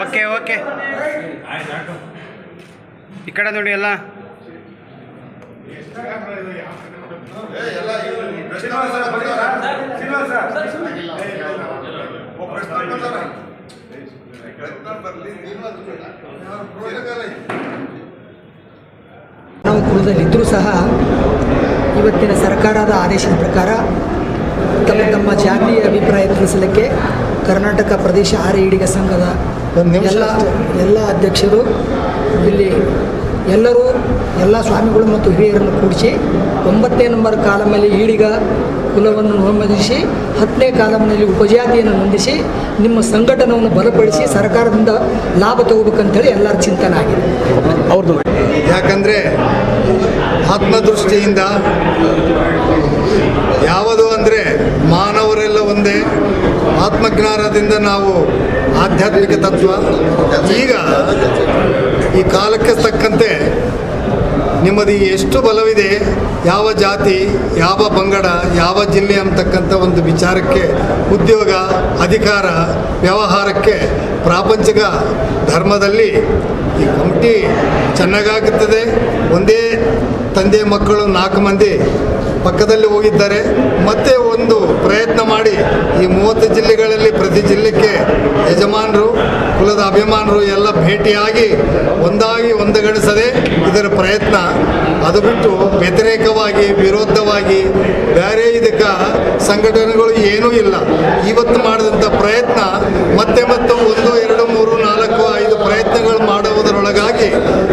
Okay okay ಈ ಕಡೆ ನೋಡಿ ಎಲ್ಲ. ನಾವು ಕುಲದಲ್ಲಿದ್ದರೂ ಸಹ ಇವತ್ತಿನ ಸರ್ಕಾರದ ಆದೇಶದ ಪ್ರಕಾರ ತಮ್ಮ ತಮ್ಮ ಜಾತಿಯ ಅಭಿಪ್ರಾಯ ತಿಳಿಸಲಿಕ್ಕೆ ಕರ್ನಾಟಕ ಪ್ರದೇಶ ಆರೆ ಈಡಿಗ ಸಂಘದ ಎಲ್ಲ ಎಲ್ಲ ಅಧ್ಯಕ್ಷರು ಇಲ್ಲಿ ಎಲ್ಲರೂ ಎಲ್ಲ ಸ್ವಾಮಿಗಳು ಮತ್ತು ಹಿರಿಯರನ್ನು ಕೂಡಿಸಿ ಒಂಬತ್ತನೇ ನಂಬರ್ ಕಾಲಮಲ್ಲಿ ಈಡಿಗ ಕುಲವನ್ನು ನಮೂದಿಸಿ ಹತ್ತನೇ ಕಾಲಮ್ನಲ್ಲಿ ಉಪಜಾತಿಯನ್ನು ಹೊಂದಿಸಿ ನಿಮ್ಮ ಸಂಘಟನವನ್ನು ಬಲಪಡಿಸಿ ಸರ್ಕಾರದಿಂದ ಲಾಭ ತಗೋಬೇಕಂತೇಳಿ ಎಲ್ಲರ ಚಿಂತನೆ ಆಗಿದೆ. ಅವ್ರದ್ದು ಯಾಕಂದರೆ ಆತ್ಮದೃಷ್ಟಿಯಿಂದ ಯಾವುದು ಅಂದರೆ ಮಾನವರೆಲ್ಲ ಒಂದೇ. ಆತ್ಮಜ್ಞಾನದಿಂದ ನಾವು ಆಧ್ಯಾತ್ಮಿಕ ತತ್ವ. ಈಗ ಈ ಕಾಲಕ್ಕೆ ತಕ್ಕಂತೆ ನಿಮ್ಮದು ಎಷ್ಟು ಬಲವಿದೆ, ಯಾವ ಜಾತಿ, ಯಾವ ಪಂಗಡ, ಯಾವ ಜಿಲ್ಲೆ ಅಂತಕ್ಕಂಥ ಒಂದು ವಿಚಾರಕ್ಕೆ, ಉದ್ಯೋಗ, ಅಧಿಕಾರ, ವ್ಯವಹಾರಕ್ಕೆ, ಪ್ರಾಪಂಚಿಕ ಧರ್ಮದಲ್ಲಿ ಈ ಕಮಿಟಿ ಚೆನ್ನಾಗಾಗುತ್ತದೆ. ಒಂದೇ ತಂದೆ ಮಕ್ಕಳು ನಾಲ್ಕು ಮಂದಿ ಪಕ್ಕದಲ್ಲಿ ಹೋಗಿದ್ದಾರೆ. ಮತ್ತೆ ಒಂದು ಪ್ರಯತ್ನ ಮಾಡಿ ಈ ಮೂವತ್ತು ಜಿಲ್ಲೆಗಳಲ್ಲಿ ಪ್ರತಿ ಜಿಲ್ಲೆಗೆ ಯಜಮಾನರು ಕುಲದ ಅಭಿಮಾನರು ಎಲ್ಲ ಭೇಟಿಯಾಗಿ ಒಂದಾಗಿ ಒಂದುಗಣಿಸದೆ ಇದರ ಪ್ರಯತ್ನ. ಅದು ಬಿಟ್ಟು ವ್ಯತಿರೇಕವಾಗಿ, ವಿರೋಧವಾಗಿ ಬೇರೆ ಇದಕ್ಕೆ ಸಂಘಟನೆಗಳು ಏನೂ ಇಲ್ಲ. ಇವತ್ತು ಮಾಡಿದಂಥ ಪ್ರಯತ್ನ ಮತ್ತೆ ಮತ್ತೆ ಒಂದು, ಎರಡು, ಮೂರು, ನಾಲ್ಕು, ಐದು ಪ್ರಯತ್ನಗಳು ಮಾಡುವುದರೊಳಗಾಗಿ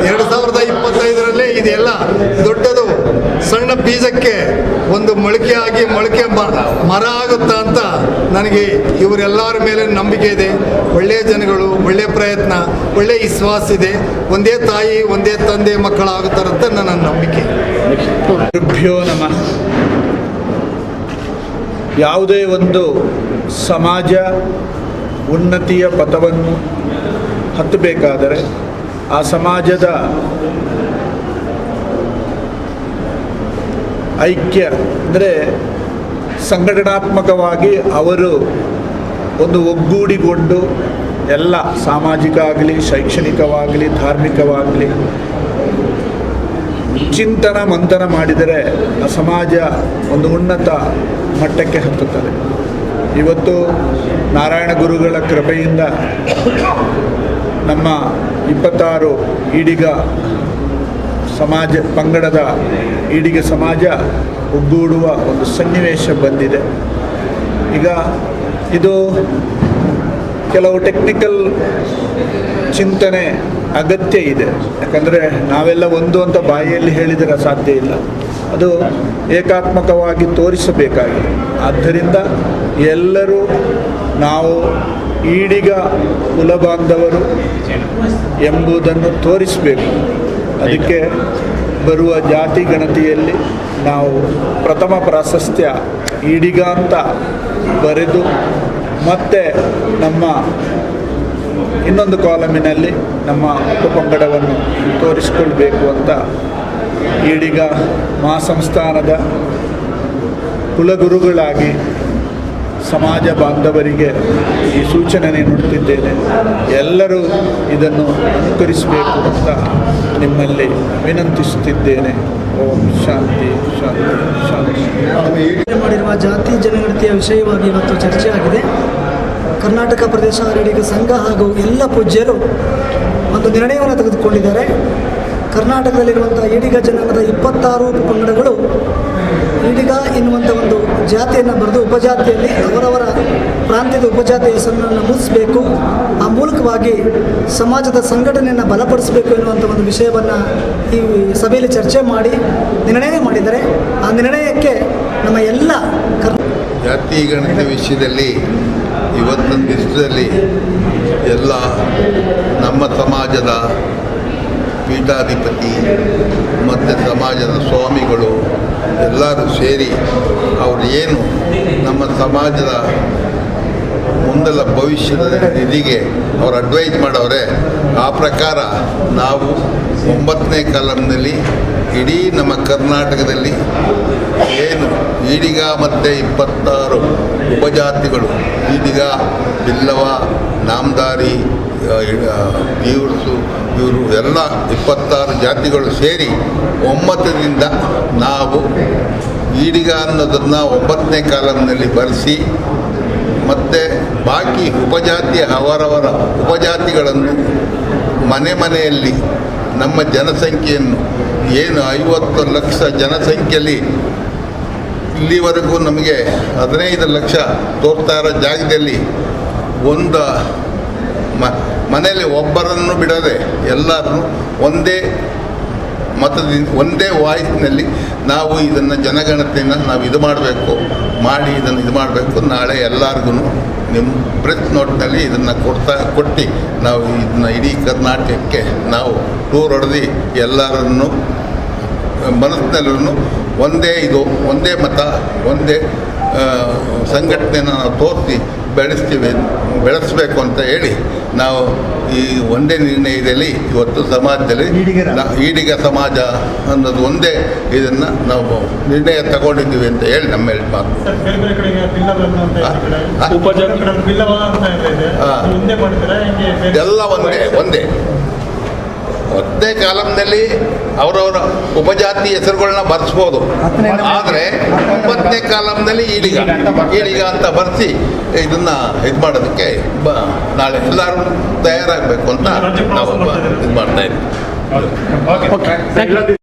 ಎರಡು ಸಾವಿರದ ಇಪ್ಪತ್ತೈದರಲ್ಲೇ ಇದೆಲ್ಲ ದೊಡ್ಡದು ಸಣ್ಣ ಬೀಜಕ್ಕೆ ಒಂದು ಮೊಳಕೆಯಾಗಿ ಮೊಳಕೆ ಮರ ಆಗುತ್ತಾ ಅಂತ ನನಗೆ ಇವರೆಲ್ಲರ ಮೇಲೆ ನಂಬಿಕೆ ಇದೆ. ಒಳ್ಳೆಯ ಜನಗಳು, ಒಳ್ಳೆಯ ಪ್ರಯತ್ನ ಒಳ್ಳೆಯ ವಿಶ್ವಾಸ ಇದೆ. ಒಂದೇ ತಾಯಿ, ಒಂದೇ ತಂದೆ ಮಕ್ಕಳಾಗುತ್ತಾರಂತ ನನ್ನ ನಂಬಿಕೆ. ಗುರುಭ್ಯೋ ನಮಃ. ಯಾವುದೇ ಒಂದು ಸಮಾಜ ಉನ್ನತಿಯ ಪಥವನ್ನು ಹತ್ತಬೇಕಾದರೆ ಆ ಸಮಾಜದ ಐಕ್ಯ, ಅಂದರೆ ಸಂಘಟನಾತ್ಮಕವಾಗಿ ಅವರು ಒಂದು ಒಗ್ಗೂಡಿಕೊಂಡು ಎಲ್ಲ ಸಾಮಾಜಿಕ ಆಗಲಿ ಶೈಕ್ಷಣಿಕವಾಗಲಿ, ಧಾರ್ಮಿಕವಾಗಲಿ ಚಿಂತನ, ಮಂಥನ ಮಾಡಿದರೆ ಆ ಸಮಾಜ ಒಂದು ಉನ್ನತ ಮಟ್ಟಕ್ಕೆ ಹತ್ತುತ್ತದೆ. ಇವತ್ತು ನಾರಾಯಣ ಗುರುಗಳ ಕೃಪೆಯಿಂದ ನಮ್ಮ ಇಪ್ಪತ್ತಾರು ಈಡಿಗ ಸಮಾಜ ಪಂಗಡದ ಈಡಿಗೆ ಸಮಾಜ ಒಗ್ಗೂಡುವ ಒಂದು ಸನ್ನಿವೇಶ ಬಂದಿದೆ. ಈಗ ಇದು ಕೆಲವು ಟೆಕ್ನಿಕಲ್ ಚಿಂತನೆ ಅಗತ್ಯ ಇದೆ. ಯಾಕಂದರೆ ನಾವೆಲ್ಲ ಒಂದು ಅಂತ ಬಾಯಿಯಲ್ಲಿ ಹೇಳಿದರೆ ಸಾಧ್ಯ ಇಲ್ಲ. ಅದು ಏಕಾತ್ಮಕವಾಗಿ ತೋರಿಸಬೇಕಾಗಿದೆ. ಆದ್ದರಿಂದ ಎಲ್ಲರೂ ನಾವು ಈಡಿಗ ಕುಲಬಾಂಧವರು ಎಂಬುದನ್ನು ತೋರಿಸಬೇಕು. ಅದಕ್ಕೆ ಬರುವ ಜಾತಿ ಗಣತಿಯಲ್ಲಿ ನಾವು ಪ್ರಥಮ ಪ್ರಾಶಸ್ತ್ಯ ಈಡಿಗ ಅಂತ ಬರೆದು ಮತ್ತೆ ನಮ್ಮ ಇನ್ನೊಂದು ಕಾಲಮಿನಲ್ಲಿ ನಮ್ಮ ಉಪಪಂಗಡವನ್ನು ತೋರಿಸಿಕೊಳ್ಬೇಕು ಅಂತ ಈಡಿಗ ಮಹಾಸಂಸ್ಥಾನದ ಕುಲಗುರುಗಳಾಗಿ ಸಮಾಜ ಬಾಂಧವರಿಗೆ ಈ ಸೂಚನೆ ನೀಡುತ್ತಿದ್ದೇನೆ. ಎಲ್ಲರೂ ಇದನ್ನು ಅನುಕರಿಸಬೇಕು ಅಂತ ನಿಮ್ಮಲ್ಲಿ ವಿನಂತಿಸುತ್ತಿದ್ದೇನೆ. ಓಂ ಶಾಂತಿ ಶಾಂತಿ ಶಾಂತಿ. ಮಾಡಿರುವ ಜಾತಿ ಜನಗಣತಿಯ ವಿಷಯವಾಗಿ ಇವತ್ತು ಚರ್ಚೆ ಆಗಿದೆ. ಕರ್ನಾಟಕ ಪ್ರದೇಶ ಆಡಳಿತ ಸಂಘ ಹಾಗೂ ಎಲ್ಲ ಪೂಜ್ಯರು ಒಂದು ನಿರ್ಣಯವನ್ನು ತೆಗೆದುಕೊಂಡಿದ್ದಾರೆ. ಕರ್ನಾಟಕದಲ್ಲಿರುವಂಥ ಈಡಿಗ ಜನಾಂಗದ ಇಪ್ಪತ್ತಾರು ಉಪಪಂಗಡಗಳು ಈಡಿಗ ಎನ್ನುವಂಥ ಒಂದು ಜಾತಿಯನ್ನು ಬರೆದು ಉಪಜಾತಿಯಲ್ಲಿ ಅವರವರ ಪ್ರಾಂತ್ಯದ ಉಪಜಾತಿ ಹೆಸರನ್ನು ಮುಗಿಸ್ಬೇಕು ಆ ಮೂಲಕವಾಗಿ ಸಮಾಜದ ಸಂಘಟನೆಯನ್ನು ಬಲಪಡಿಸಬೇಕು ಎನ್ನುವಂಥ ಒಂದು ವಿಷಯವನ್ನು ಈ ಸಭೆಯಲ್ಲಿ ಚರ್ಚೆ ಮಾಡಿ ನಿರ್ಣಯ ಮಾಡಿದರೆ ಆ ನಿರ್ಣಯಕ್ಕೆ ನಮ್ಮ ಎಲ್ಲ ಜಾತಿ ಗಣಿತ ವಿಷಯದಲ್ಲಿ ಇವತ್ತಿನ ದಿವಸದಲ್ಲಿ ಎಲ್ಲ ನಮ್ಮ ಸಮಾಜದ ಪೀಠಾಧಿಪತಿ ಮತ್ತು ಸಮಾಜದ ಸ್ವಾಮಿಗಳು ಎಲ್ಲರೂ ಸೇರಿ ಅವರು ಏನು ನಮ್ಮ ಸಮಾಜದ ಮುಂದೆಲ್ಲ ಭವಿಷ್ಯದ ನಿಧಿಗೆ ಅವರು ಅಡ್ವೈಸ್ ಮಾಡವ್ರೆ, ಆ ಪ್ರಕಾರ ನಾವು ಒಂಬತ್ತನೇ ಕಾಲಂನಲ್ಲಿ ಇಡೀ ನಮ್ಮ ಕರ್ನಾಟಕದಲ್ಲಿ ಏನು ಈಡಿಗ ಮತ್ತು ಇಪ್ಪತ್ತಾರು ಉಪಜಾತಿಗಳು, ಈಡಿಗ, ಬಿಲ್ಲವ, ನಾಮದಾರಿ ತೀವ್ರಸು ಇವರು ಎಲ್ಲ ಇಪ್ಪತ್ತಾರು ಜಾತಿಗಳು ಸೇರಿ ಒಮ್ಮತದಿಂದ ನಾವು ಈಡಿಗ ಅನ್ನೋದನ್ನು ಒಂಬತ್ತನೇ ಕಾಲಂನಲ್ಲಿ ಬರೆಸಿ, ಮತ್ತು ಬಾಕಿ ಉಪಜಾತಿ ಅವರವರ ಉಪಜಾತಿಗಳನ್ನು ಮನೆ ಮನೆಯಲ್ಲಿ ನಮ್ಮ ಜನಸಂಖ್ಯೆಯನ್ನು ಏನು ಐವತ್ತು ಲಕ್ಷ ಜನಸಂಖ್ಯೆಯಲ್ಲಿ ಇಲ್ಲಿವರೆಗೂ ನಮಗೆ ಹದಿನೈದು ಲಕ್ಷ ತೋರ್ತಾ ಇರೋ ಜಾಗದಲ್ಲಿ ಒಂದು ಮ ಮನೆಯಲ್ಲಿ ಒಬ್ಬರನ್ನು ಬಿಡದೆ ಎಲ್ಲರನ್ನು ಒಂದೇ ಮತದಿಂದ ಒಂದೇ ವಾಯ್ಸ್ನಲ್ಲಿ ನಾವು ಇದನ್ನು ಜನಗಣತಿಯನ್ನು ನಾವು ಇದು ಮಾಡಬೇಕು, ಮಾಡಿ ಇದನ್ನು ಇದು ಮಾಡಬೇಕು, ನಾಳೆ ಎಲ್ಲರಿಗೂ ನಿಮ್ಮ ಪ್ರೆಸ್ ನೋಟ್ನಲ್ಲಿ ಇದನ್ನು ಕೊಡ್ತಾ, ಕೊಟ್ಟು ನಾವು ಇದನ್ನ ಇಡೀ ಕರ್ನಾಟಕಕ್ಕೆ ನಾವು ಟೂರ್ ಹೊಡೆದು ಎಲ್ಲರನ್ನು ಮನಸ್ಸಿನಲ್ಲೂ ಒಂದೇ ಇದು ಒಂದೇ ಮತ ಒಂದೇ ಸಂಘಟನೆಯನ್ನು ಸಂಘಟನೆನ ನಾವು ತೋರಿಸಿ ಬೆಳೆಸ್ತೀವಿ ಬೆಳೆಸಬೇಕು ಅಂತ ಹೇಳಿ ನಾವು ಈ ಒಂದೇ ನಿರ್ಣಯದಲ್ಲಿ ಇವತ್ತು ಸಮಾಜದಲ್ಲಿ ಈಡಿಗ ಸಮಾಜ ಅನ್ನೋದು ಒಂದೇ ಇದನ್ನು ನಾವು ನಿರ್ಣಯ ತಗೊಂಡಿದ್ದೀವಿ ಅಂತ ಹೇಳಿ ನಮ್ಮ ಹೇಳಿ ಮಾತು ಎಲ್ಲ ಒಂದೇ ಒಂದೇ. ಒಂದೇ ಕಾಲಂನಲ್ಲಿ ಅವರವರ ಉಪಜಾತಿ ಹೆಸರುಗಳನ್ನ ಬರ್ಸ್ಬೋದು. ಆದರೆ ಒಂಬತ್ತನೇ ಕಾಲಂನಲ್ಲಿ ಈಡಿಗ. ಈಡಿಗ ಅಂತ ಬರೆಸಿ ಇದನ್ನ ಇದು ಮಾಡೋದಕ್ಕೆ ಬ ನಾಳೆ ಎಲ್ಲರೂ ತಯಾರಾಗಬೇಕು ಅಂತ ನಾವು ಇದು ಮಾಡ್ತಾ ಇದ್ದೀವಿ.